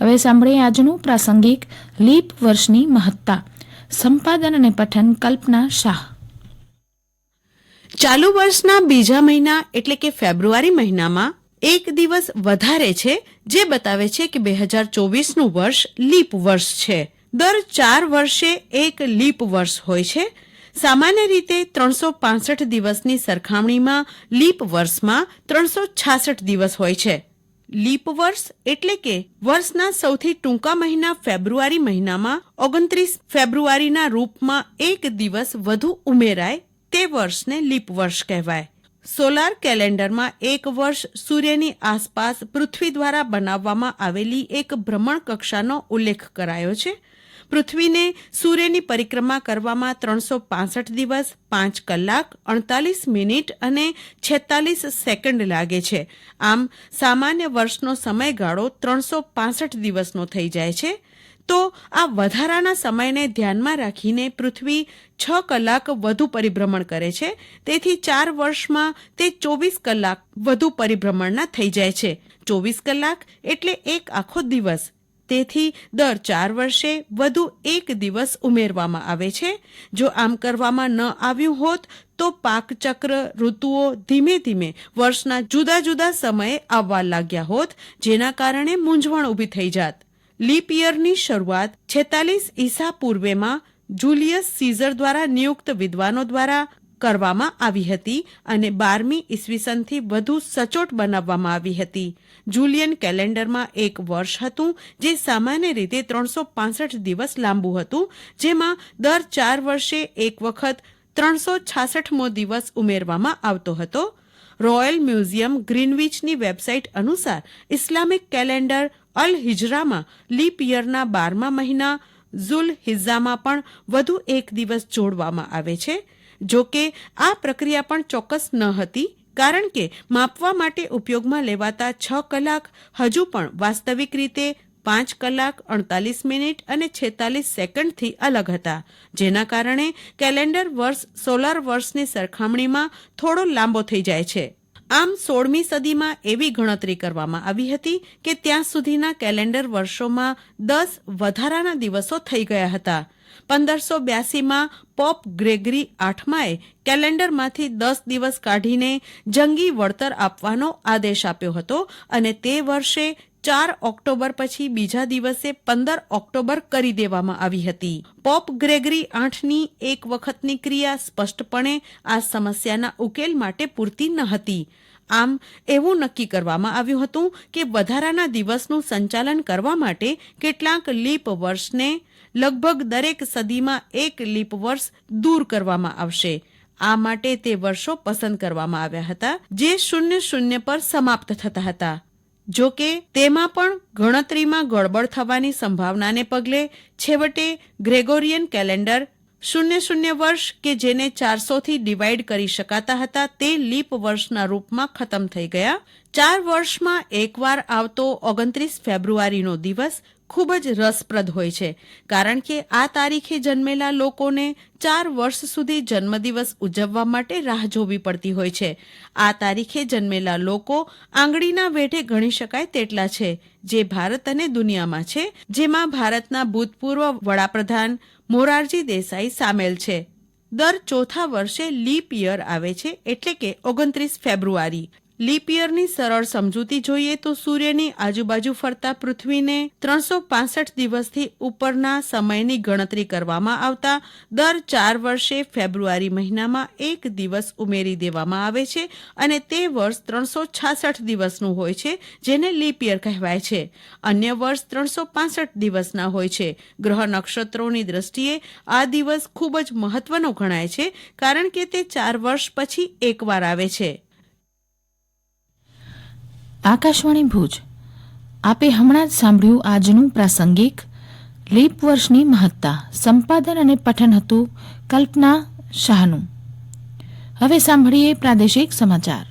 હવે સાંભળીએ આજનું પ્રાસંગિક લીપ વર્ષની મહત્તા. સંપાદન અને પઠન કલ્પના શાહ. ચાલુ વર્ષના બીજા મહિના એટલે કે ફેબ્રુઆરી મહિનામાં એક દિવસ વધારે છે જે બતાવે છે કે બે હજાર ચોવીસનું વર્ષ લીપ વર્ષ છે. દર ચાર વર્ષે એક લીપ વર્ષ હોય છે. સામાન્ય રીતે ત્રણસો પાસઠ દિવસની સરખામણીમાં લીપ વર્ષમાં ત્રણસો છાસઠ દિવસ હોય છે. લીપ વર્ષ એટલે કે વર્ષના સૌથી ટૂંકા મહિના ફેબ્રુઆરી મહિનામાં ઓગણત્રીસ ફેબ્રુઆરીના રૂપમાં એક દિવસ વધુ ઉમેરાય તે વર્ષને લીપ વર્ષ કહેવાય. સોલાર કેલેન્ડરમાં એક વર્ષ સૂર્યની આસપાસ પૃથ્વી દ્વારા બનાવવામાં આવેલી એક ભ્રમણ કક્ષાનો ઉલ્લેખ કરાયો છે. પૃથ્વીને સૂર્યની પરિક્રમા કરવામાં ત્રણસો દિવસ, પાંચ કલાક, અડતાલીસ મિનિટ અને છેતાલીસ સેકન્ડ લાગે છે. આમ, સામાન્ય વર્ષનો સમયગાળો ત્રણસો દિવસનો થઈ જાય છે. તો આ વધારાના સમયને ધ્યાનમાં રાખીને પૃથ્વી છ કલાક વધુ પરિભ્રમણ કરે છે. તેથી ચાર વર્ષમાં તે ચોવીસ કલાક વધુ પરિભ્રમણના થઈ જાય છે. ચોવીસ કલાક એટલે એક આખો દિવસ. તેથી દર ચાર વર્ષે વધુ એક દિવસ ઉમેરવામાં આવે છે. જો આમ કરવામાં ન આવ્યું હોત, તો પાકચક્ર ઋતુઓ ધીમે ધીમે વર્ષના જુદા જુદા સમયે આવવા લાગ્યા હોત, જેના કારણે મૂંઝવણ ઊભી થઈ જાત. લીપ યરની શરૂઆત છેતાલીસ ઈસા પૂર્વેમાં જુલિયસ સીઝર દ્વારા નિયુક્ત વિદ્વાનો દ્વારા કરવામાં આવી હતી અને બારમી ઈસવીસનથી વધુ સચોટ બનાવવામાં આવી હતી. જુલિયન કેલેન્ડરમાં એક વર્ષ હતું જે સામાન્ય રીતે ત્રણસો દિવસ લાંબુ હતું, જેમાં દર ચાર વર્ષે એક વખત ત્રણસો છાસઠમો દિવસ ઉમેરવામાં આવતો હતો. રોયલ મ્યુઝિયમ ગ્રીનવિચની વેબસાઇટ અનુસાર ઇસ્લામિક કેલેન્ડર અલ હિજરામાં લીપ યરના બારમા મહિના, ઝુલ હિઝામાં પણ વધુ એક દિવસ જોડવામાં આવે છે. જો કે આ પ્રક્રિયા પણ ચોક્કસ ન હતી, કારણ કે માપવા માટે ઉપયોગમાં લેવાતા છ કલાક હજુ પણ વાસ્તવિક રીતે પાંચ કલાક અડતાલીસ મિનિટ અને છેતાલીસ સેકન્ડથી અલગ હતા, જેના કારણે કેલેન્ડર વર્ષ સોલાર વર્ષની સરખામણીમાં થોડો લાંબો થઈ જાય છે. આમ સોળમી સદીમાં એવી ગણતરી કરવામાં આવી હતી કે ત્યાં સુધીના કેલેન્ડર વર્ષોમાં દસ વધારાના દિવસો થઈ ગયા હતા. પંદરસો બ્યાસીમાં પોપ ગ્રેગરી આઠમાએ કેલેન્ડરમાંથી દસ દિવસ કાઢીને જંગી વળતર આપવાનો આદેશ આપ્યો હતો અને તે વર્ષે ચાર ઓક્ટોબર પછી બીજા દિવસે પંદર ઓક્ટોબર કરી દેવામાં આવી હતી. પોપ ગ્રેગરી આઠની એક વખતની ક્રિયા સ્પષ્ટપણે આ સમસ્યાના ઉકેલ માટે પૂરતી ન હતી. આમ, એવું નક્કી કરવામાં આવ્યું હતું કે વધારાના દિવસનું સંચાલન કરવા માટે કેટલાક લીપ વર્ષને લગભગ દરેક સદીમાં એક લીપ વર્ષ દૂર કરવામાં આવશે. આ માટે તે વર્ષો પસંદ કરવામાં આવ્યા હતા, જે શૂન્ય શૂન્ય પર સમાપ્ત થતા હતા. જો કે તેમાં પણ ગણતરીમાં ગડબડ થવાની સંભાવનાને પગલે છેવટે ગ્રેગોરિયન કેલેન્ડર શૂન્ય શૂન્ય વર્ષ કે જેને ચારસોથી ડિવાઈડ કરી શકાતા હતા તે લીપ વર્ષના રૂપમાં ખતમ થઈ ગયા. ચાર વર્ષમાં એકવાર આવતો ઓગણત્રીસ ફેબ્રુઆરીનો દિવસ ખૂબ જ રસપ્રદ હોય છે. કારણ કે આ તારીખે જન્મેલા લોકોને ચાર વર્ષ સુધી જન્મદિવસ ઉજવવા માટે રાહ જોવી પડતી હોય છે. આ તારીખે જન્મેલા લોકો આંગળીના વેઢે ગણી શકાય તેટલા છે, જે ભારત અને દુનિયામાં છે, જેમાં ભારતના ભૂતપૂર્વ વડાપ્રધાન મોરારજી દેસાઈ સામેલ છે. દર ચોથા વર્ષે લીપ યર આવે છે, એટલે કે ઓગણત્રીસ ફેબ્રુઆરી. લીપ યરની સરળ સમજૂતી જોઈએ તો સૂર્યની આજુબાજુ ફરતા પૃથ્વીને ત્રણસો દિવસથી ઉપરના સમયની ગણતરી કરવામાં આવતા દર ચાર વર્ષે ફેબ્રુઆરી મહિનામાં એક દિવસ ઉમેરી દેવામાં આવે છે અને તે વર્ષ ત્રણસો છાસઠ દિવસનું હોય છે, જેને લીપ યર કહેવાય છે. અન્ય વર્ષ ત્રણસો દિવસના હોય છે. ગ્રહ નક્ષત્રોની દ્રષ્ટિએ આ દિવસ ખૂબ જ મહત્વનો ગણાય છે, કારણ કે તે ચાર વર્ષ પછી એકવાર આવે છે. આકાશવાણી ભુજ. આપે હમણાં જ સાંભળ્યું આજનું પ્રાસંગિક લીપ વર્ષની મહત્તા, સંપાદન અને પઠન હતું કલ્પના શાહનું. હવે સાંભળીએ પ્રાદેશિક સમાચાર.